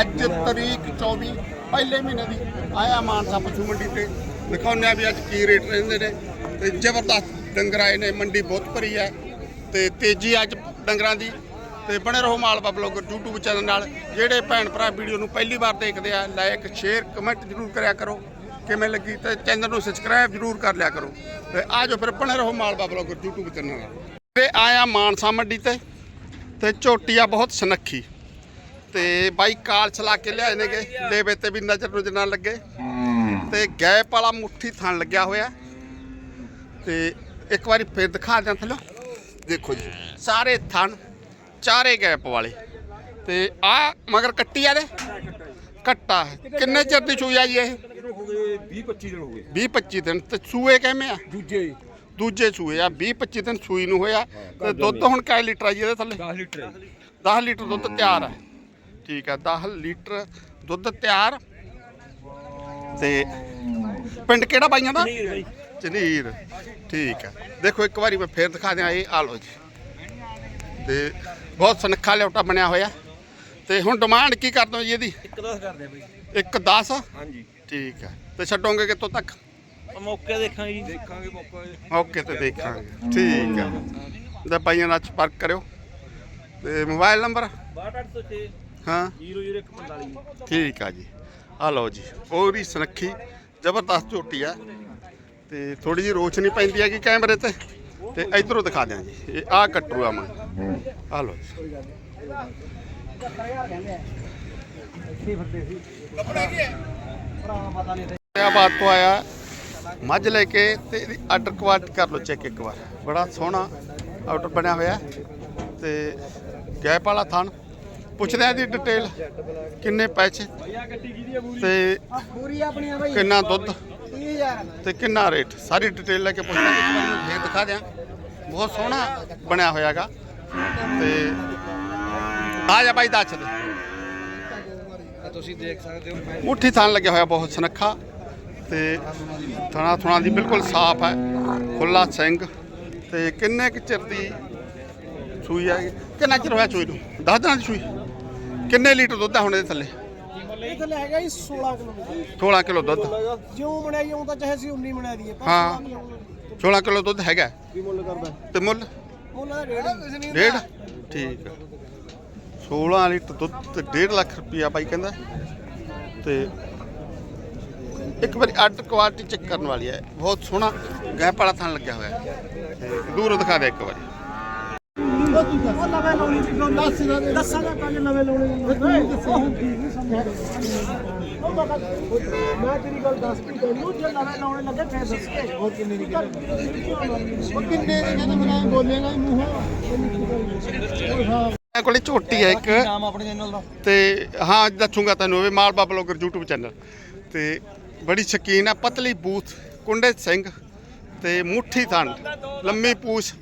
ਅੱਜ ਤਰੀਕ 24 ਪਹਿਲੇ ਮਹੀਨੇ ਦੀ ਆਇਆ ਮਾਨਸਾ ਪਸ਼ੂ ਮੰਡੀ ਤੇ ਦਿਖਾਉਂਦੇ ਆ ਵੀ ਅੱਜ ਕੀ ਰੇਟ ਰਹਿੰਦੇ ਨੇ। ਤੇ ਜ਼ਬਰਦਸਤ ਡੰਗਰ ਆਏ ਨੇ, ਮੰਡੀ ਬਹੁਤ ਭਰੀ ਹੈ ਤੇ ਤੇਜ਼ੀ ਅੱਜ ਡੰਗਰਾਂ ਦੀ। ਤੇ ਬਣੇ ਰਹੋ ਮਾਲਵਾ ਬਲੌਗਰ YouTube ਚੈਨਲ ਨਾਲ। ਜਿਹੜੇ ਭੈਣ ਭਰਾ ਵੀਡੀਓ ਨੂੰ ਪਹਿਲੀ ਵਾਰ ਦੇਖਦੇ ਆ ਲਾਈਕ ਸ਼ੇਅਰ ਕਮੈਂਟ ਜ਼ਰੂਰ ਕਰਿਆ ਕਰੋ। ਕਿਵੇਂ ਲੱਗੀ ਤੇ ਚੈਨਲ ਨੂੰ ਸਬਸਕ੍ਰਾਈਬ ਜ਼ਰੂਰ ਕਰ ਲਿਆ ਕਰੋ। ਤੇ ਆਜੋ ਫਿਰ ਬਣੇ ਰਹੋ ਮਾਲਵਾ ਬਲੌਗਰ YouTube ਚੈਨਲ ਨਾਲ। ਤੇ ਆਇਆ ਮਾਨਸਾ ਮੰਡੀ ਤੇ ਤੇ ਝੋਟੀਆਂ ਬਹੁਤ ਸੁਨੱਖੀ। ਤੇ ਬਾਈ ਕਾਲ ਚਲਾ ਕੇ ਲਿਆਏ ਨੇਗੇ। ਲੇਵੇ ਤੇ ਵੀ ਨਜ਼ਰ ਨੁਜ਼ਰ ਨਾ ਲੱਗੇ। ਤੇ ਗੈਪ ਵਾਲਾ ਮੁੱਠੀ ਥਣ ਲੱਗਿਆ ਹੋਇਆ। ਤੇ ਇੱਕ ਵਾਰੀ ਫੇਰ ਦਿਖਾ ਦਿਆਂ ਥੱਲੇ। ਦੇਖੋ ਜੀ ਸਾਰੇ ਥਣ ਚਾਰੇ ਗੈਪ ਵਾਲੇ। ਤੇ ਆ ਮਗਰ ਕੱਟੀ ਆ ਦੇ ਕੱਟਾ ਹੈ। ਕਿੰਨੇ ਚਿਰ ਦੀ ਚੂਈ ਆ ਜੀ ਇਹ? ਹੋ ਗਏ 20 25 ਦਿਨ ਹੋ ਗਏ 20 25 ਦਿਨ। ਤੇ ਸੂਏ ਕਿਵੇਂ ਆ? ਦੂਜੇ ਦੂਜੇ ਸੂਏ ਆ 20 25 ਦਿਨ ਸੂਈ ਨੂੰ ਹੋਇਆ। ਤੇ ਦੁੱਧ ਹੁਣ ਕਾਇ ਲੀਟਰ ਆ ਜੀ ਇਹਦੇ ਥੱਲੇ? 10 ਲੀਟਰ 10 ਲੀਟਰ ਦੁੱਧ ਤਿਆਰ ਹੈ ਠੀਕ ਹੈ 10 ਲੀਟਰ ਦੁੱਧ ਤਿਆਰ। ਤੇ ਪਿੰਡ ਕਿਹੜਾ ਬਾਈਆਂ ਦਾ? ਚਨੀਰ ਠੀਕ ਹੈ ਦੇਖੋ ਇੱਕ ਵਾਰੀ ਮੈਂ ਫੇਰ ਦਿਖਾ ਦਿਆਂ ਇਹ ਆ ਲਓ ਜੀ। ਤੇ ਬਹੁਤ ਸੁਨੱਖਾ ਲਿਓਟਾ ਬਣਿਆ ਹੋਇਆ। ਤੇ ਹੁਣ ਡਿਮਾਂਡ ਕੀ ਕਰਦੇ ਹੋ ਜੀ ਇਹਦੀ? ਇੱਕ ਦਸ ਕਰਦੇ ਬਈ। ਇੱਕ 10 ਹਾਂਜੀ। ਠੀਕ ਹੈ ਤੇ ਛੱਡੋਗੇ ਕਿੱਥੋਂ ਤੱਕ? ਮੌਕੇ ਦੇਖਾਂਗੇ ਜੀ। ਦੇਖਾਂਗੇ ਮੌਕਾ ਓਕੇ ਤੇ ਦੇਖਾਂਗੇ। ਠੀਕ ਹੈ ਤੇ ਬਾਈਆਂ ਨਾਲ ਸੰਪਰਕ ਕਰਿਓ। ਤੇ ਮੋਬਾਈਲ ਨੰਬਰ? 62806 ਹਾਂ। 00145 ਠੀਕ ਆ ਜੀ। ਆ ਲਓ ਜੀ ਪੂਰੀ ਸੁਨੱਖੀ, ਜ਼ਬਰਦਸਤ ਝੋਟੀ ਆ। ਤੇ ਥੋੜੀ ਜਿਹੀ ਰੋਸ਼ਨੀ ਪੈਂਦੀ ਹੈਗੀ ਕੈਮਰੇ ਤੇ। ਤੇ ਇਧਰੋਂ ਦਿਖਾ ਦਿਆਂ ਜੀ, ਇਹ ਆ ਕੱਟੂ ਆ ਮੈਂ। ਆ ਲਓ ਜੀ। ਬਾਤ ਤੋਂ ਆਇਆ। ਮੱਝ ਲੈ ਕੇ ਤੇ ਇਹਦੀ ਆਰਡਰ ਕੁਆਲਿਟੀ ਕਰ ਲਓ ਚੈੱਕ ਇੱਕ ਵਾਰ। ਬੜਾ ਸੋਹਣਾ ਆਰਡਰ ਬਣਿਆ ਹੋਇਆ। ਤੇ ਗੈਪ ਵਾਲਾ ਥਣ ਪੁੱਛਦੇ ਆ ਇਹਦੀ ਡਿਟੇਲ ਕਿੰਨੇ ਪੈਸੇ ਤੇ ਪੂਰੀ ਆਪਣੀਆਂ ਬਈ ਕਿੰਨਾ ਦੁੱਧ 30000 ਤੇ ਕਿੰਨਾ ਰੇਟ ਸਾਰੀ ਡਿਟੇਲ ਲੈ ਕੇ ਪੁੱਛਦੇ ਹਾਂ ਫੇਰ ਦਿਖਾ ਦਿਆਂ। ਬਹੁਤ ਸੋਹਣਾ ਬਣਿਆ ਹੋਇਆਗਾ ਤੇ ਆ ਜਾ ਬਾਈ, ਦੱਸ ਦੇ। ਤੁਸੀਂ ਦੇਖ ਸਕਦੇ ਹੋ ਮੁੱਠੀ ਥਾਨ ਲੱਗਿਆ ਹੋਇਆ ਬਹੁਤ ਸੁਨੱਖਾ। ਤੇ ਥਣਾ ਥਣਾ ਦੀ ਬਿਲਕੁਲ ਸਾਫ਼ ਹੈ। ਖੁੱਲਾ ਸਿੰਘ। ਤੇ ਕਿੰਨੇ ਕੁ ਚਿਰ ਦੀ ਸੂਈ ਹੈ ਕਿੰਨਾ ਚਿਰ ਹੋਇਆ ਸੂਈ ਨੂੰ? 10 ਦਿਨਾਂ ਦੀ ਸੂਈ। ਕਿੰਨੇ ਲੀਟਰ ਦੁੱਧ ਹੈ ਹੁਣ ਇਹਦੇ ਥੱਲੇ? ਇਹ ਥੱਲੇ ਹੈਗਾ ਜੀ 16 ਕਿਲੋ 16 ਕਿਲੋ ਦੁੱਧ। ਜਿਉਂ ਬਣਿਆ ਜਿਉਂ ਤਾਂ ਚਾਹੇ ਸੀ 19 ਬਣਾ ਦਈਏ ਪਰ ਹਾਂ। 16 ਨਹੀਂ ਆਉਂਦਾ। 16 ਕਿਲੋ ਦੁੱਧ ਹੈਗਾ। ਕੀ ਮੁੱਲ ਕਰਦਾ। ਤੇ ਮੁੱਲ? ਮੁੱਲ ਦਾ ਰੇਟ ਕੁਝ ਨਹੀਂ ਡੇਢ? ਠੀਕ ਆ। 16 ਲੀਟਰ ਦੁੱਧ ਤੇ 1.5 ਲੱਖ ਰੁਪਿਆ ਬਾਈ ਕਹਿੰਦਾ। ਤੇ ਇੱਕ ਵਾਰੀ ਆਰਡਰ ਕੁਆਲਿਟੀ ਚੈੱਕ ਕਰਨ ਵਾਲੀ ਹੈ। ਬਹੁਤ ਸੋਹਣਾ ਗੈਪ ਵਾਲਾ ਥਣ ਲੱਗਿਆ ਹੋਇਆ। ਹੈ। ਤੇ ਦੂਰੋਂ ਦਿਖਾ ਦੇ ਇੱਕ ਵਾਰੀ। ਉਹ ਨਵੇਂ ਲਾਉਣੇ ਦੀ ਗੱਲ ਦੱਸ ਦੱਸਾਂਗਾ ਪੰਜ ਨਵੇਂ ਲਾਉਣੇ ਉਹ ਬਾਬਾ ਮੈਂ ਤੇਰੀ ਗੱਲ ਦੱਸ ਕੇ ਤੈਨੂੰ ਜੇ ਨਵੇਂ ਲਾਉਣੇ ਲੱਗੇ ਫੇਰ ਦੱਸ ਕੇ ਹੋਰ ਕਿੰਨੇ ਦੀ ਗੱਲ ਉਹ ਕਿੰਨੇ ਦੀ ਕਹਿੰਦਾ ਮੈਂ ਬੋਲੇਗਾ ਮੂੰਹੋਂ ਹਾਂ ਮੇਰੇ ਕੋਲੇ ਝੋਟੀ ਹੈ ਇੱਕ। ਨਾਮ ਆਪਣੇ ਚੈਨਲ ਦਾ ਤੇ ਹਾਂ, ਦੱਸੂਗਾ ਤੈਨੂੰ ਇਹ ਮਾਲਵਾ ਬਲੌਗਰ YouTube ਚੈਨਲ ਤੇ ਬੜੀ ਸ਼ਕੀਨ ਆ, ਪਤਲੀ ਬੂਥ, ਕੁੰਡੇ ਸਿੰਘ ਤੇ ਮੁੱਠੀ ਥਣ ਲੰਮੀ ਪੂਛ,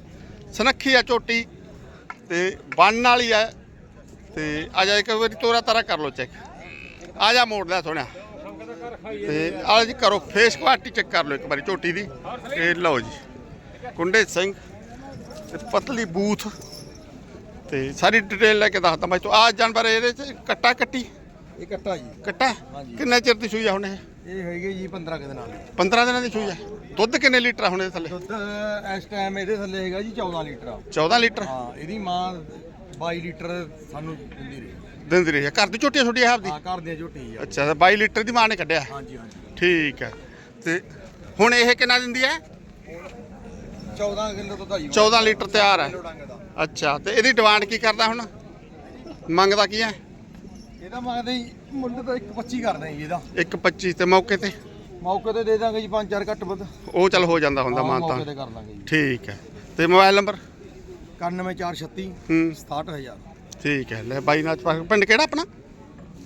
ਸਨੱਖੀ ਆ ਝੋਟੀ। ਤੇ ਬਣਨ ਵਾਲੀ ਆ। ਤੇ ਆ ਜਾ ਇੱਕ ਵਾਰੀ ਤੋਰਾ ਤਾਰਾ ਕਰ ਲੋ ਚੈੱਕ ਆ ਜਾ ਮੋੜ ਲੈ ਸੋਹਣਿਆ। ਤੇ ਆ ਜੀ ਕਰੋ ਫੇਸ ਕੁਆਲਿਟੀ ਚੈੱਕ ਕਰ ਲਓ ਇੱਕ ਵਾਰੀ ਝੋਟੀ ਦੀ। ਤੇ ਲਓ ਜੀ। ਕੁੰਡੇ ਸਿੰਘ ਤੇ ਪਤਲੀ ਬੂਥ। ਤੇ ਸਾਰੀ ਡਿਟੇਲ ਲੈ ਕੇ ਦੱਸਦਾ ਮੈਂ। ਤੂੰ ਆ ਜਾਨਵਰ ਇਹਦੇ ਚ ਕੱਟਾ ਕੱਟੀ? ਇਹ ਕੱਟਾ ਜੀ। ਕੱਟਾ। ਕਿੰਨੇ ਚਿਰ ਦੀ ਸੂਈ ਆ ਹੁਣ ਇਹ? ਇਹ ਹੈਗੇ ਜੀ 15 ਕੁ ਦਿਨਾਂ ਦੇ। 15 ਦਿਨਾਂ ਦੀ ਸੂਈ ਆ। ਦੁੱਧ ਕਿੰਨੇ ਲੀਟਰ ਆ ਹੁਣ ਇਹਦੇ ਥੱਲੇ? ਦੁੱਧ ਇਸ ਟਾਈਮ ਇਹਦੇ ਥੱਲੇ ਹੈਗਾ ਜੀ 14 ਲੀਟਰ 14 ਲੀਟਰ? ਹਾਂ ਇਹਦੀ ਮਾਂ 22 ਲੀਟਰ ਸਾਨੂੰ ਦਿੰਦੀ ਰਹੀ। ਦਿੰਦੀ ਰਹੀ ਆ। ਘਰ ਦੀ ਝੋਟੀ ਛੋਟੀ ਆ ਆਪਦੀ? ਹਾਂ ਕਰਦੇ ਝੋਟੀ ਆ। ਅੱਛਾ ਤਾਂ 22 ਲੀਟਰ ਦੀ ਮਾਂ ਨੇ ਕੱਢਿਆ। ਹਾਂਜੀ ਹਾਂਜੀ। ਠੀਕ ਹੈ ਤੇ ਹੁਣ ਇਹ ਕਿੰਨਾ ਦਿੰਦੀ ਹੈ 14 ਕਿਲੋ ਆਈ 14 ਲੀਟਰ ਤਿਆਰ ਹੈ ਡੰਗ ਦਾ। ਅੱਛਾ ਤੇ ਇਹਦੀ ਡਿਮਾਂਡ ਕੀ ਕਰਦਾ ਹੁਣ? ਮੰਗਦਾ ਕੀ ਹੈ ਇਹਦਾ ਮੰਗਦੇ ਜੀ ਮੁੱਲ ਤਾਂ 1.25 ਕਰਦੇ ਜੀ ਇਹਦਾ। 1.25 ਤੇ ਮੌਕੇ ਤੇ? ਮੌਕੇ ਤੇ ਦੇ ਦਾਂਗੇ ਜੀ 5-4 ਘੱਟ ਵੱਧ। ਉਹ ਚੱਲ ਹੋ ਜਾਂਦਾ ਹੁੰਦਾ ਹਾਂ, ਮਾਨ ਮੌਕੇ ਤਾਂ ਤੇ ਕਰ ਦਾਂਗੇ ਜੀ। ਠੀਕ ਹੈ। ਤੇ ਮੋਬਾਈਲ ਨੰਬਰ? 91436 ਹੂੰ। 67000 ਠੀਕ ਹੈ ਲੈ ਬਾਈ ਨਾਲ ਸੰਪਰਕ- ਪਿੰਡ ਕਿਹੜਾ ਆਪਣਾ?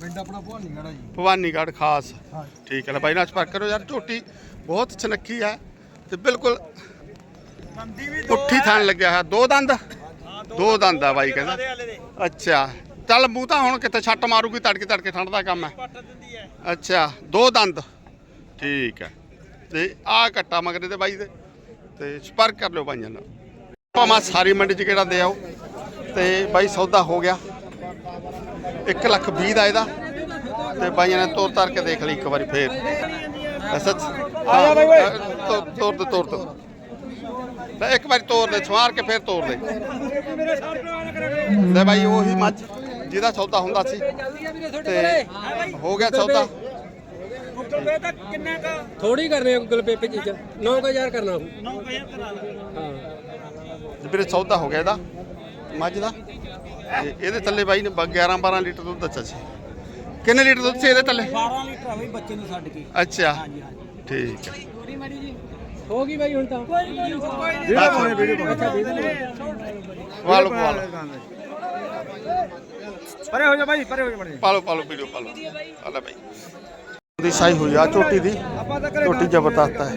ਪਿੰਡ ਆਪਣਾ ਭਵਾਨੀਗੜ੍ਹ ਆ ਜੀ। ਭਵਾਨੀਗੜ੍ਹ ਖਾਸ। ਹਾਂ। ਠੀਕ ਹੈ ਲੈ ਬਾਈ ਨਾਲ ਸੰਪਰਕ ਕਰੋ ਯਾਰ ਝੋਟੀ ਬਹੁਤ ਸੁਨੱਖੀ ਹੈ ਤੇ ਬਿਲਕੁਲ ਪੁੱਠੀ ਥਣ ਲੱਗਿਆ ਹੋਇਆ। ਦੋ ਦੰਦ? ਦੋ ਦੰਦ ਆ ਬਾਈ ਕਹਿੰਦਾ। ਅੱਛਾ। ਚੱਲ ਮੂੰਹ ਤਾਂ ਹੁਣ ਕਿਤੇ ਛੱਟ ਮਾਰੂਗੀ ਤੜਕੇ ਤੜਕੇ ਠੰਡ ਦਾ ਕੰਮ ਹੈ। ਅੱਛਾ ਦੋ ਦੰਦ। ਠੀਕ ਹੈ। ਤੇ ਆਹ ਕੱਟਾ ਮਗਰੇ ਤੇ ਬਾਈ ਦੇ। ਤੇ ਸੰਪਰਕ ਕਰ ਲਿਓ ਬਾਈਆਂ ਨਾਲ। ਭਾਵੇਂ ਸਾਰੀ ਮੰਡੀ ਚ ਕਿਹੜਾ ਦੇ ਆਓ। ਤੇ ਬਾਈ ਸੌਦਾ ਹੋ ਗਿਆ। 1 ਲੱਖ 20 ਦਾ ਇਹਦਾ। ਤੇ ਬਾਈਆਂ ਨੇ ਤੋਰ ਤਾਰ ਕੇ ਦੇਖ ਲਈ ਇੱਕ ਵਾਰੀ ਫੇਰ। ਅੱਛਾ ਆ ਜਾ ਬਾਈ ਤੋਰ ਦੇ ਤੋਰ ਦੇ। ਲੈ ਇੱਕ ਵਾਰੀ ਤੋਰ ਦੇ ਸਵਾਰ ਕੇ ਫੇਰ ਤੋਰ ਦੇ। ਲੈ ਬਾਈ ਉਹੀ ਮੱਝ। ਜਿਹਦਾ ਸੌਦਾ ਹੁੰਦਾ ਸੀ। ਤੇ ਹੋ ਗਿਆ ਸੌਦਾ। ਥੋੜੀ ਕਰਨੇ ਗੂਗਲ ਪੇ ਪੇ ਚੀਜ਼ਾਂ 9000 ਕਰਨਾ 9000 ਕਰਾ ਹਾਂ। ਵੀਰੇ ਸੌਦਾ ਹੋ ਗਿਆ ਇਹਦਾ। ਮੱਝ ਦਾ। ਇਹਦੇ ਥੱਲੇ ਬਾਈ ਨੇ 11 12 ਲੀਟਰ ਦੁੱਧ ਦੱਸਿਆ ਸੀ। ਕਿੰਨੇ ਲੀਟਰ ਦੁੱਧ ਸੀ ਇਹਦੇ ਥੱਲੇ? 12 ਲੀਟਰ ਆ ਬਈ ਬੱਚੇ ਨੂੰ ਛੱਡ ਕੇ। ਅੱਛਾ। ਠੀਕ ਹੈ। ਹੋ ਗਈ ਬਾਈ ਹੁਣ ਤਾਂ। ਵਾਲੋ ਵਾਲੋ। ਪਰੇ ਹੋ ਜਾ ਬਾਈ ਪਰੇ ਹੋ ਜਾ ਬੜੇ ਪਾਲੋ ਪਾਲੋ ਵੀਡੀਓ ਪਾਲੋ। ਆਲਾ ਬਾਈ। ਦੀ ਸਾਈ ਹੋਈ ਆ ਝੋਟੀ ਦੀ। ਝੋਟੀ ਜ਼ਬਰਦਸਤ ਹੈ।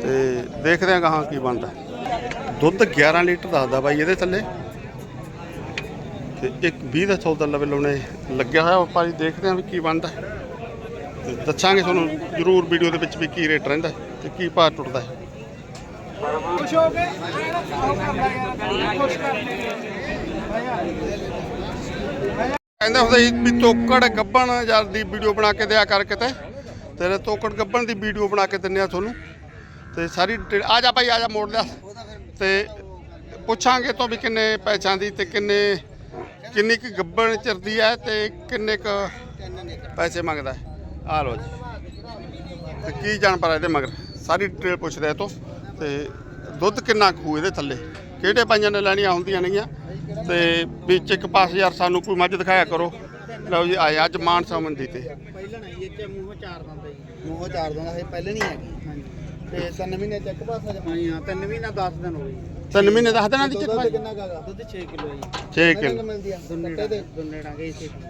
ਤੇ ਦੇਖਦੇ ਆ ਕਹਾਂ ਕੀ ਬਣਦਾ। ਦੁੱਧ 11 ਲੀਟਰ ਦੱਸਦਾ ਬਾਈ ਇਹਦੇ ਥੱਲੇ। ਤੇ ਇੱਕ 20 ਦਾ ਸੌਦਾ ਲਵੇ ਲਾਉਣੇ ਲੱਗਿਆ ਹੋਇਆ ਵਪਾਰੀ ਦੇਖਦੇ ਆ ਵੀ ਕੀ ਬਣਦਾ। ਤੇ ਦੱਸਾਂਗੇ ਤੁਹਾਨੂੰ ਜ਼ਰੂਰ ਵੀਡੀਓ ਦੇ ਵਿੱਚ ਵੀ ਕੀ ਰੇਟ ਰਹਿੰਦਾ ਤੇ ਕੀ ਭਾਅ ਟੁੱਟਦਾ ਹੈ। ਖੁਸ਼ ਖੁਸ਼ ਕਰ ਲੈ ਕਹਿੰਦੇ ਹੁੰਦੇ ਸੀ ਵੀ ਤੋਕੜ ਗੱਬਣ ਯਾਰ ਦੀ ਵੀਡੀਓ ਬਣਾ ਕੇ ਦਿਆ ਕਰ ਕਿਤੇ। ਤੇਰੇ ਤੋਕੜ ਗੱਬਣ ਦੀ ਵੀਡੀਓ ਬਣਾ ਕੇ ਦਿੰਨੇ ਆ ਤੁਹਾਨੂੰ। ਤੇ ਸਾਰੀ ਡਿਟੇਲ- ਆ ਜਾ ਭਾਈ, ਆ ਜਾ ਮੋੜ ਲਿਆ। ਤੇ ਪੁੱਛਾਂਗੇ ਤੋਂ ਵੀ ਕਿੰਨੇ ਪੈਸਿਆਂ ਦੀ ਤੇ ਕਿੰਨੇ ਕਿੰਨੀ ਕੁ ਗੱਬਣ ਚਰਦੀ ਹੈ ਤੇ ਕਿੰਨੇ ਕੁ ਪੈਸੇ ਮੰਗਦਾ ਆ ਲੋ ਜੀ। ਤੇ ਕੀ ਜਾਣ ਪਰ ਇਹਦੇ ਮਗਰ? ਸਾਰੀ ਡਿਟੇਲ ਪੁੱਛਦੇ ਇਹ ਤੋਂ। ਤੇ ਦੁੱਧ ਕਿੰਨਾ ਕੁ ਇਹਦੇ ਥੱਲੇ? ਕਿਹੜੇ ਪਾਈਆਂ ਨੇ ਲੈਣੀਆਂ ਹੁੰਦੀਆਂ ਨੇਗੀਆਂ ਤੇ ਵਿੱਚ ਇੱਕ ਪਾਸ ਯਾਰ ਸਾਨੂੰ ਕੋਈ ਮੱਝ ਦਿਖਾਇਆ ਕਰੋ। ਲਓ ਜੀ ਆਏ ਅੱਜ ਮਾਨਸਾ ਮੰਡੀ ਤੇ। ਪਹਿਲਾਂ ਨਹੀਂ ਇਹ ਚ ਮੂੰਹੋਂ ਚਾਰ ਦੰਦਾ ਜੀ। ਮੂੰਹੋਂ ਚਾਰ ਦੰਦਾ ਇਹ ਪਹਿਲਾਂ ਨਹੀਂ ਹੈਗੀ। ਹਾਂਜੀ। ਤੇ ਤਿੰਨ ਮਹੀਨੇ ਚੱਕ ਪਾਸਾ ਜਮਾਈ ਹਾਂ ਤਿੰਨ ਮਹੀਨਾ 10 ਦਿਨ ਹੋ ਗਏ ਤਿੰਨ ਮਹੀਨੇ ਦੱਸ ਦੇਣਾ ਦੀ ਚੱਕ ਕਿੰਨਾ ਕਾਗਾ ਦੁੱਧ 6 ਕਿਲੋ ਜੀ। 6 ਕਿੰਨੇ ਕਿਲੋ। ਮਿਲਦੀ ਆ? ਕੱਟੇ ਦੇ ਦੁੰਨੇ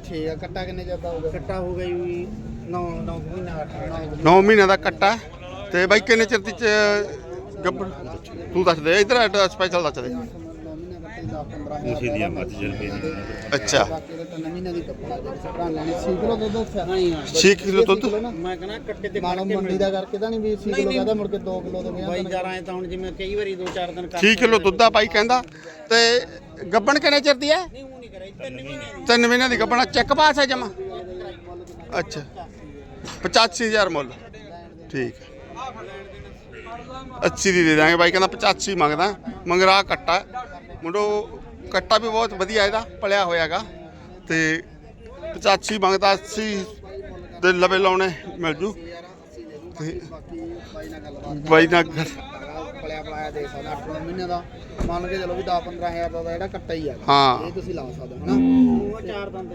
6 ਆ ਕੱਟਾ ਕਿੰਨੇ ਜਾਂਦਾ ਹੋਊਗਾ? ਕੱਟਾ ਹੋ ਗਈ 9 9 ਮਹੀਨਾ 8 9 ਮਹੀਨੇ ਦਾ ਕੱਟਾ। ਤੇ ਬਾਈ ਕਿੰਨੇ ਚਿਰ ਦੀ ਚ ਗੱਬੜ ਤੂੰ ਦੱਸ ਦੇ ਇਧਰ ਸਪੈਸ਼ਲ ਦੱਸ ਦੇ। 9 ਮਹੀਨਾ ਕੱਟੇ 10 15 ਉਸੇ ਦੀਆਂ ਮੱਝ ਅੱਛਾ। ਬਾਕੀ ਦੇ ਤਿੰਨ ਮਹੀਨੇ ਦੀ ਕੱਪੜਾ ਜੇ ਸਭਰਾਂ ਲੈਣੇ 6 ਕਿਲੋ ਦੁੱਧ ਦੱਸਿਆ ਨਹੀਂ ਹਾਂ। 6 ਕਿਲੋ ਦੁੱਧ? ਮੈਂ ਕਹਿੰਦਾ ਕੱਟੇ ਤੇ ਮਾਲਮ ਮੰਡੀ ਦਾ ਕਰਕੇ ਤਾਂ ਨਹੀਂ ਵੀ 6 ਕਿਲੋ ਕਹਦਾ ਮੁੜ ਕੇ 2 ਕਿਲੋ ਦੇ ਬਾਈ ਜਰਾ ਐ ਤਾਂ ਹੁਣ ਜਿਵੇਂ ਕਈ ਵਾਰੀ 2-4 ਦਿਨ 6 ਕਿਲੋ ਦੁੱਧ ਆ ਬਾਈ ਕਹਿੰਦਾ। ਤੇ ਗੱਬਣ ਕਿੰਨੇ ਚਿਰ ਦੀ ਹੈ? ਉਹ ਨਹੀਂ ਕਰਾਈ ਤਿੰਨ ਮਹੀਨੇ ਤਿੰਨ ਮਹੀਨਿਆਂ ਦੀ ਗੱਬਣਾ ਚੈੱਕ ਪਾਸ ਹੈ ਜਮਾ? ਅੱਛਾ। 85000 ਮੁੱਲ। ਠੀਕ ਹੈ। 80 ਦੀ ਦੇ ਦਾਂਗੇ ਬਾਈ ਕਹਿੰਦਾ 85 ਮੰਗਦਾ ਮੰਗਰਾ ਕੱਟਾ। ਮੁੰਡੋ ਕੱਟਾ ਵੀ ਬਹੁਤ ਵਧੀਆ ਇਹਦਾ ਪਲਿਆ ਹੋਇਆਗਾ ਤੇ 85 ਮੰਗਦਾ 80 ਦੇ ਲਵੇ ਲਾਉਣੇ ਮਿਲ ਜੂ। ਤੇ ਬਾਈ ਨਾਲ ਪਲਿਆ ਪਲਾਇਆ ਦੇ ਸਕਦਾ 8 ਮਹੀਨੇ ਦਾ। ਮੰਨ ਕੇ ਚਲੋ ਵੀ 10 15000 ਦਾ ਜਿਹੜਾ ਕੱਟਾ ਹੀ ਹੈਗਾ। ਹਾਂ। ਇਹ ਤੁਸੀਂ ਲਾ ਸਕਦੇ ਹੋ ਹਨਾ ਮੂੰਹੋਂ ਚਾਰ ਦੰਦ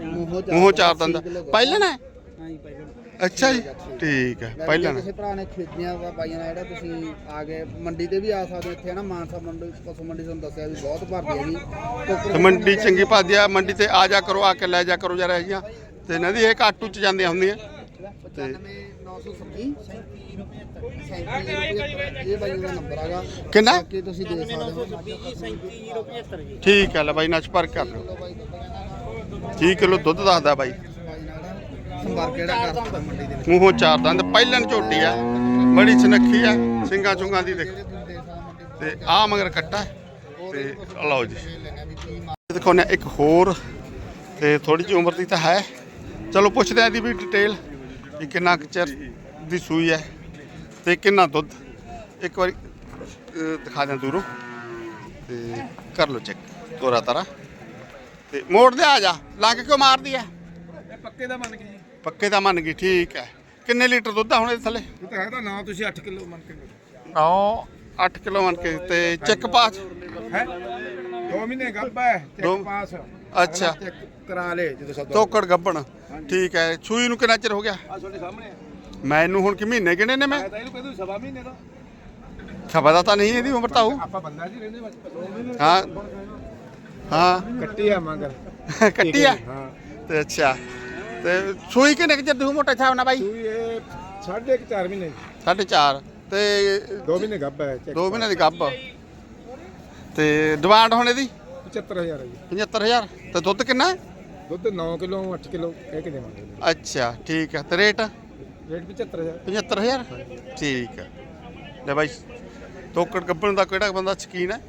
ਮੂੰਹੋਂ ਚਾਰ ਦੰਦ। ਪਹਿਲਾਂ ਨਾ ਹਾਂਜੀ ਪਹਿਲਾਂ ਅੱਛਾ ਜੀ ਠੀਕ ਹੈ ਪਹਿਲਾਂ ਨਾ ਕਿਸੇ ਭਰਾ ਨੇ ਖਰੀਦਣੀਆਂ ਵਾ ਬਾਈਆਂ ਦਾ ਜਿਹੜਾ ਤੁਸੀਂ ਆ ਕੇ ਮੰਡੀ ਤੇ ਵੀ ਆ ਸਕਦੇ ਹੋ ਇੱਥੇ ਹਨਾ ਮਾਨਸਾ ਮੰਡੀ ਪਸ਼ੂ ਮੰਡੀ ਤੁਹਾਨੂੰ ਦੱਸਿਆ ਵੀ ਬਹੁਤ ਭਰਦੀ ਹੈ ਜੀ ਤੇ ਮੰਡੀ ਚੰਗੀ ਭਾਦੀ ਆ ਮੰਡੀ ਤੇ ਆ ਜਾ ਕਰੋ ਆ ਕੇ ਲੈ ਜਾ ਕਰੋ ਜਰਾ ਹੈਗੀਆਂ ਤੇ ਇਹਨਾਂ ਦੀ ਇਹ ਕਾਟੂ ਚ ਜਾਂਦੀਆਂ ਹੁੰਦੀਆਂ ਤੇ 927 ਇਹ ਬਾਈ ਦਾ ਨੰਬਰ ਹੈਗਾ ਕਿੰਨਾ ਕਿ ਤੁਸੀਂ ਦੇ ਸਕਦੇ ਹੋ 37075 ਜੀ ਠੀਕ ਹੈ ਲੈ ਬਾਈ ਨਾਲ ਸੰਪਰਕ ਕਰ ਲਓ 30 ਕਿਲੋ ਦੁੱਧ ਦੱਸਦਾ ਬਾਈ ਨਾਲ ਸੰਪਰਕ ਕਿਹੜਾ ਕਰ ਸਕਦਾ ਮੰਡੀ ਦੇ ਵਿੱਚ। ਮੂੰਹੋਂ ਚਾਰ ਦੰਦ ਪਹਿਲਣ ਝੋਟੀ ਆ ਬੜੀ ਸੁਨੱਖੀ ਆ ਸਿੰਘਾਂ ਚੁੰਗਾਂ ਦੀ ਦੇਖ। ਤੇ ਆ ਮਗਰ ਕੱਟਾ। ਤੇ ਲਓ ਜੀ। ਦਿਖਾਉਂਦੇ ਹਾਂ ਇੱਕ ਹੋਰ ਤੇ ਥੋੜੀ ਜਿਹੀ ਉਮਰ ਦੀ ਤਾਂ ਹੈ। ਚਲੋ ਪੁੱਛਦੇ ਆ ਇਹਦੀ ਵੀ ਡਿਟੇਲ ਕਿ ਕਿੰਨਾ ਕੁ ਚਿਰ ਦੀ ਸੂਈ ਹੈ ਤੇ ਕਿੰਨਾ ਦੁੱਧ। ਇੱਕ ਵਾਰੀ ਦਿਖਾ ਦਿਆਂ ਦੂਰੋਂ। ਤੇ ਕਰ ਲਓ ਚੈੱਕ ਤੋਰਾ ਤਾਰਾ। ਤੇ ਮੋੜ ਦੇ ਆ ਜਾ ਲੰਘ ਕਿਉਂ ਮਾਰਦੀ ਹੈ? ਪੱਕੇ ਦਾ ਮੰਨ ਕੇ ਪੱਕੇ ਦਾ ਮੰਨ ਗਈ ਠੀਕ ਹੈ। ਕਿੰਨੇ ਲੀਟਰ ਦੁੱਧ ਆ ਹੁਣ ਇਹਦੇ ਥੱਲੇ? ਇਹ ਤਾਂ ਹੈ ਤਾਂ ਨਾ ਤੁਸੀਂ 8 ਕਿਲੋ ਮੰਨ ਕੇ ਆਓ 8 ਕਿਲੋ ਮੰਨ ਕੇ ਤੇ ਚੈੱਕ ਪਾਸ? ਹੈ? 2 ਮਹੀਨੇ ਗੱਭ ਹੈ ਦੋ- ਚੈੱਕ ਪਾਸ। ਅੱਛਾ। ਚੈੱਕ ਕਰਾ ਲੇ ਜਦੋਂ ਸਭ ਤੋਕੜ ਗੱਬਣ ਠੀਕ ਹੈ। ਸੂਈ ਨੂੰ ਕਿੰਨਾ ਚਿਰ ਹੋ ਗਿਆ? ਆ ਤੁਹਾਡੇ ਸਾਹਮਣੇ ਆ। ਮੈਨੂੰ ਹੁਣ ਕਿ ਮਹੀਨੇ ਕਿਹਨੇ ਨੇ ਮੈਂ? ਮੈਂ ਤਾਂ ਇਹਨੂੰ ਕਹਿੰਦਾ ਸਵਾ ਮਹੀਨੇ ਦਾ। ਖਬਰ ਤਾਂ ਨਹੀਂ ਇਹਦੀ ਉਮਰ ਤਾਂ ਹੋਊ। ਆਪਾਂ ਬੰਦਾ ਜੀ ਰਹਿੰਦੇ ਬਸ 2 ਮਹੀਨੇ ਹਾਂ। ਹਾਂ। ਕੱਟੀ ਆ ਮੰਗਰ। ਕੱਟੀ ਆ? ਹਾਂ। ਤੇ ਅੱਛਾ। ਤੇ ਸੂਈ ਕਿੰਨੇ ਕੁ ਦੀ ਮੋਟੇ ਹਿਸਾਬ ਨਾਲ ਬਾਈ? ਤੂੰ ਇਹ ਸਾਢੇ ਕੁ ਚਾਰ ਮਹੀਨੇ। ਸਾਢੇ ਚਾਰ। ਤੇ 2 ਮਹੀਨੇ ਗੱਭ ਹੈ ਚੈੱਕ ਦੋ ਮਹੀਨੇ ਦੀ ਗੱਬ ਤੇ ਡਿਮਾਂਡ ਹੁਣ ਇਹਦੀ? 75000 ਹੈ ਜੀ। 75000 ਤੇ ਦੁੱਧ ਕਿੰਨਾ ਹੈ? ਦੁੱਧ 9 ਕਿਲੋ 8 ਕਿਲੋ ਕਹਿ ਕੇ ਦੇਵਾਂਗੇ। ਅੱਛਾ ਠੀਕ ਹੈ। ਤੇ ਰੇਟ? ਰੇਟ 75000 75000 ਠੀਕ ਹੈ। ਲੈ ਬਾਈ ਤੋਕੜ ਗੱਬਣ ਦਾ ਕਿਹੜਾ ਬੰਦਾ ਸ਼ਕੀਨ ਹੈ?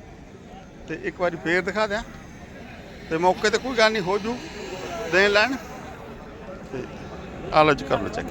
ਤੇ ਇੱਕ ਵਾਰੀ ਫੇਰ ਦਿਖਾ ਦਿਆਂ। ਤੇ ਮੌਕੇ ਤੇ ਕੋਈ ਗੱਲ ਨਹੀਂ ਹੋ ਜੂ। ਦੇਣ ਲੈਣ। ਤੇ ਆ ਲਓ ਜੀ ਕਰ ਲਓ ਚੈੱਕ